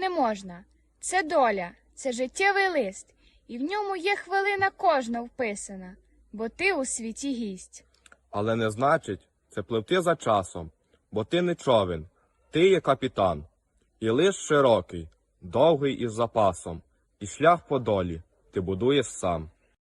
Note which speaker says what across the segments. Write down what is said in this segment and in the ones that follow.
Speaker 1: не можна. Це доля, це життєвий лист, і в ньому є хвилина кожна вписана, бо ти у світі гість.
Speaker 2: Але не значить це пливти за часом, бо ти не човен, ти є капітан, і лиш широкий, довгий із запасом, і шлях по долі ти будуєш сам.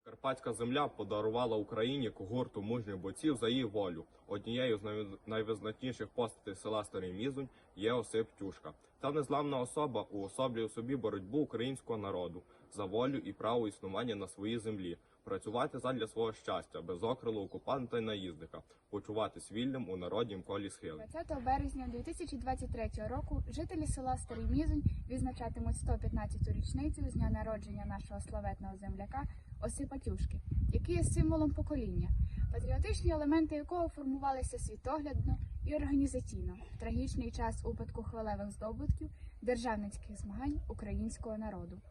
Speaker 2: Карпатська земля подарувала Україні когорту мужніх бойців за її волю. Однією з найвизначніших постатей села Старий Мізунь є Осип Тюшка. Та незламна особа уособлює собі боротьбу українського народу за волю і право існування на своїй землі, працювати задля свого щастя, без окрилу окупанта й наїзника, почуватись вільним у народнім колі схили.
Speaker 1: 20 березня 2023 року жителі села Старий Мізунь відзначатимуть 115-ту річницю з дня народження нашого славетного земляка Осипа Тюшки, який є символом покоління, патріотичні елементи якого формувалися світоглядно і організаційно трагічний час упадку хвилевих здобутків державницьких змагань українського народу.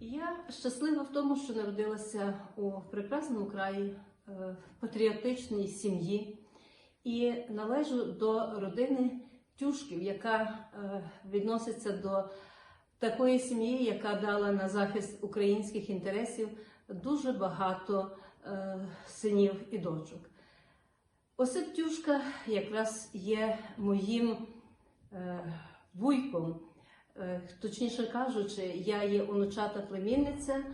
Speaker 3: Я щаслива в тому, що народилася у прекрасному краї, е, патріотичній сім'ї і належу до родини Тюшків, яка е, відноситься до такої сім'ї, яка дала на захист українських інтересів дуже багато е, синів і дочок. Осип Тюшка якраз є моїм е, вуйком. Е, Точніше кажучи, я є онучата племінниця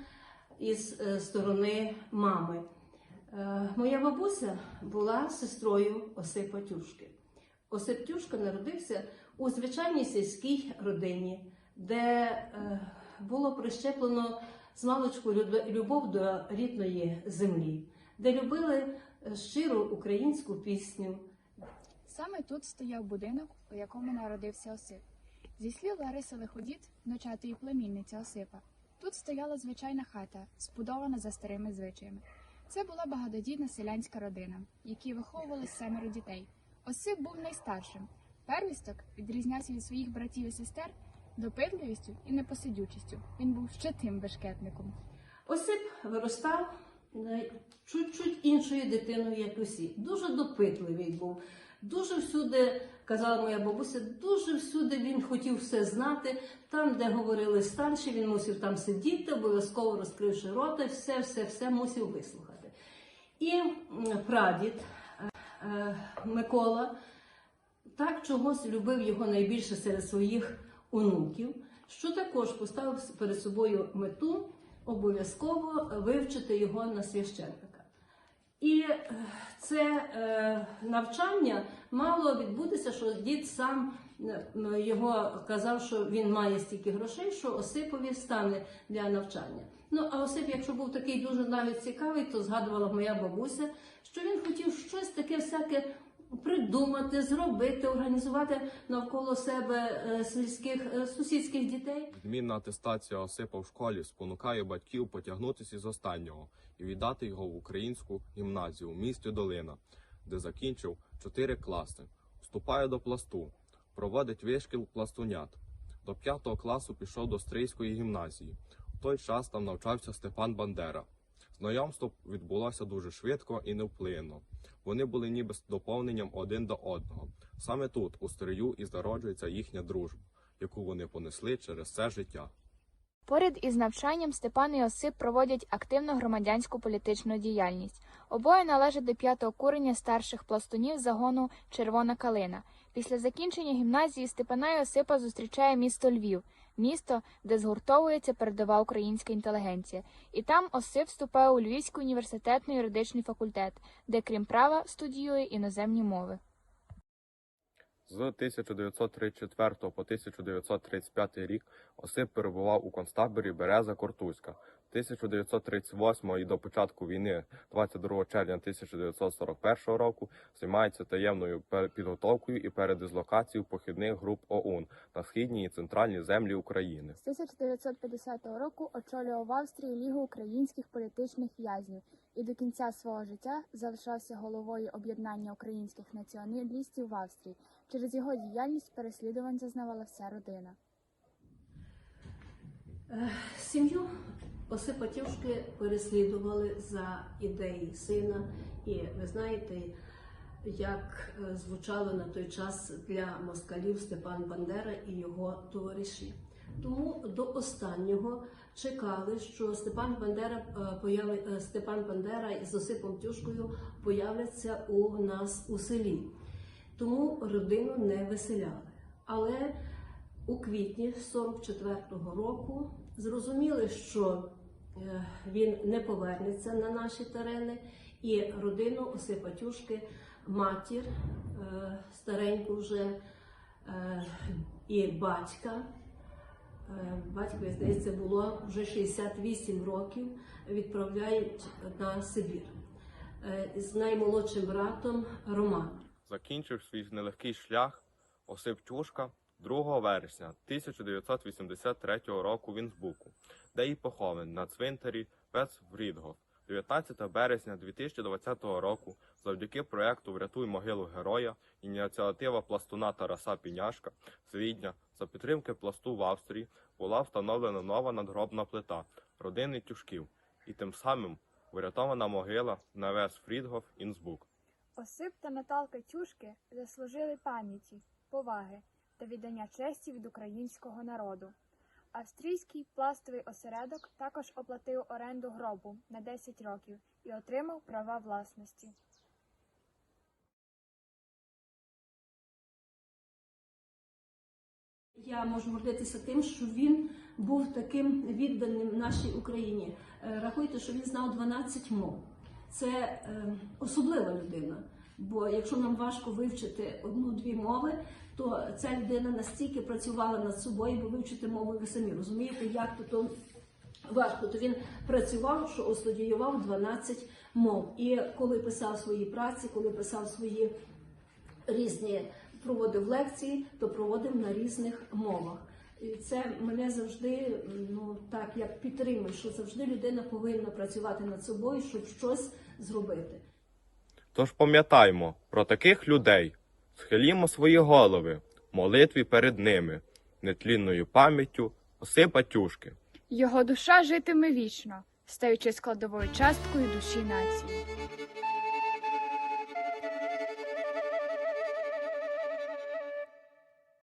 Speaker 3: із е, сторони мами. Е, Моя бабуся була сестрою Осипа Тюшки. Осип Тюшка народився у звичайній сільській родині, де е, було прищеплено з маличку любов до рідної землі, де любили щиру українську пісню,
Speaker 1: Саме тут стояв будинок, у якому народився Осип. Зі слів Лариси Лиходіт, внучатої племінниці Осипа, тут стояла звичайна хата, збудована за старими звичаями. Це була багатодітна селянська родина, в якій виховувалось семеро дітей. Осип був найстаршим. Первісток відрізнявся від своїх братів і сестер допитливістю і непосидючістю. Він був ще тим бешкетником.
Speaker 3: Осип виростав чуть-чуть іншою дитиною, як усі. Дуже допитливий був. Дуже всюди, казала моя бабуся, дуже всюди він хотів все знати. Там, де говорили старші, він мусив там сидіти, обов'язково розкривши рота, все, все, все мусив вислухати. І прадід е, е, Микола так чогось любив його найбільше серед своїх онуків, що також поставив перед собою мету обов'язково вивчити його на священника. І е, це е, навчання мало відбутися, що дід сам е, його казав, що він має стільки грошей, що Осипові стане для навчання. Ну а Осип, якщо був такий дуже навіть цікавий, то згадувала моя бабуся, що він хотів щось таке всяке придумати, зробити, організувати навколо себе е, сільських е, сусідських дітей.
Speaker 2: Відмінна атестація Осипа в школі спонукає батьків потягнутися із останнього і віддати його в українську гімназію у місті Долина, де закінчив 4 класи. Вступає до пласту, проводить вишкіл пластунят. До 5 класу пішов до Стрийської гімназії. В той час там навчався Степан Бандера. Знайомство відбулося дуже швидко і невплинно. Вони були ніби з доповненням один до одного. Саме тут, у Стрию, і зароджується їхня дружба, яку вони понесли через все життя.
Speaker 1: Поряд із навчанням Степан і Осип проводять активну громадянську політичну діяльність. Обоє належать до п'ятого курення старших пластунів загону Червона калина. Після закінчення гімназії Степана і Осипа зустрічає місто Львів, місто, де згуртовується передова українська інтелігенція. І там Осип вступає у Львівський університетний юридичний факультет, де крім права студіює іноземні мови.
Speaker 2: З 1934 по 1935 рік Осип перебував у концтаборі Береза Кортузька. 1938 і до початку війни, 22 червня 1941 року, займається таємною підготовкою і передислокацією похідних груп ОУН на східній і центральній землі України.
Speaker 1: З 1950 року очолював в Австрії Лігу українських політичних в'язнів і до кінця свого життя залишався головою об'єднання українських націоналістів в Австрії. Через його діяльність переслідувань зазнавала вся родина.
Speaker 3: Сім'ю Осипа Тюшки переслідували за ідеї сина, і ви знаєте, як е, звучало на той час для москалів Степан Бандера і його товариші. Тому до останнього чекали, що Степан Бандера е, е, Степан Бандера із Осипом Тюшкою появляться у нас у селі. Тому родину не виселяли. Але у квітні 44-го року зрозуміли, що е, він не повернеться на наші терени, і родину Осипа Тюшки, матір е, стареньку вже е, і батька. Батькові, здається, було вже 68 років, відправляють на Сибір з наймолодшим братом Романом.
Speaker 2: Закінчив свій нелегкий шлях Осип Тюшка 2 вересня 1983 року в Інсбуку, де і похований на цвинтарі Вецврідгов. 19 березня 2020 року завдяки проекту Врятуй могилу героя ініціатива пластуна Тараса Піняшка з Відня за підтримки пласту в Австрії була встановлена нова надгробна плита родини Тюшків і тим самим врятована могила на Весфрідгов Інсбук.
Speaker 1: Осип та Наталка Тюшки заслужили пам'яті, поваги та віддання честі від українського народу. Австрійський пластовий осередок також оплатив оренду гробу на 10 років і отримав права власності.
Speaker 3: Я можу гордитися тим, що він був таким відданим нашій Україні. Е, Рахуйте, що він знав 12 мов. Це е, особлива людина. Бо якщо нам важко вивчити одну-дві мови, то ця людина настільки працювала над собою, бо вивчити мову ви самі розумієте, як то, то важко. То він працював, що остудіював 12 мов. І коли писав свої праці, коли писав свої різні проводив лекції, то проводив на різних мовах. І це мене завжди ну так як підтримує, що завжди людина повинна працювати над собою, щоб щось зробити.
Speaker 2: Тож пам'ятаймо про таких людей, схилімо свої голови, молитві перед ними, нетлінною пам'яттю Осипа Тюшки.
Speaker 1: Його душа житиме вічно, стаючи складовою часткою душі нації.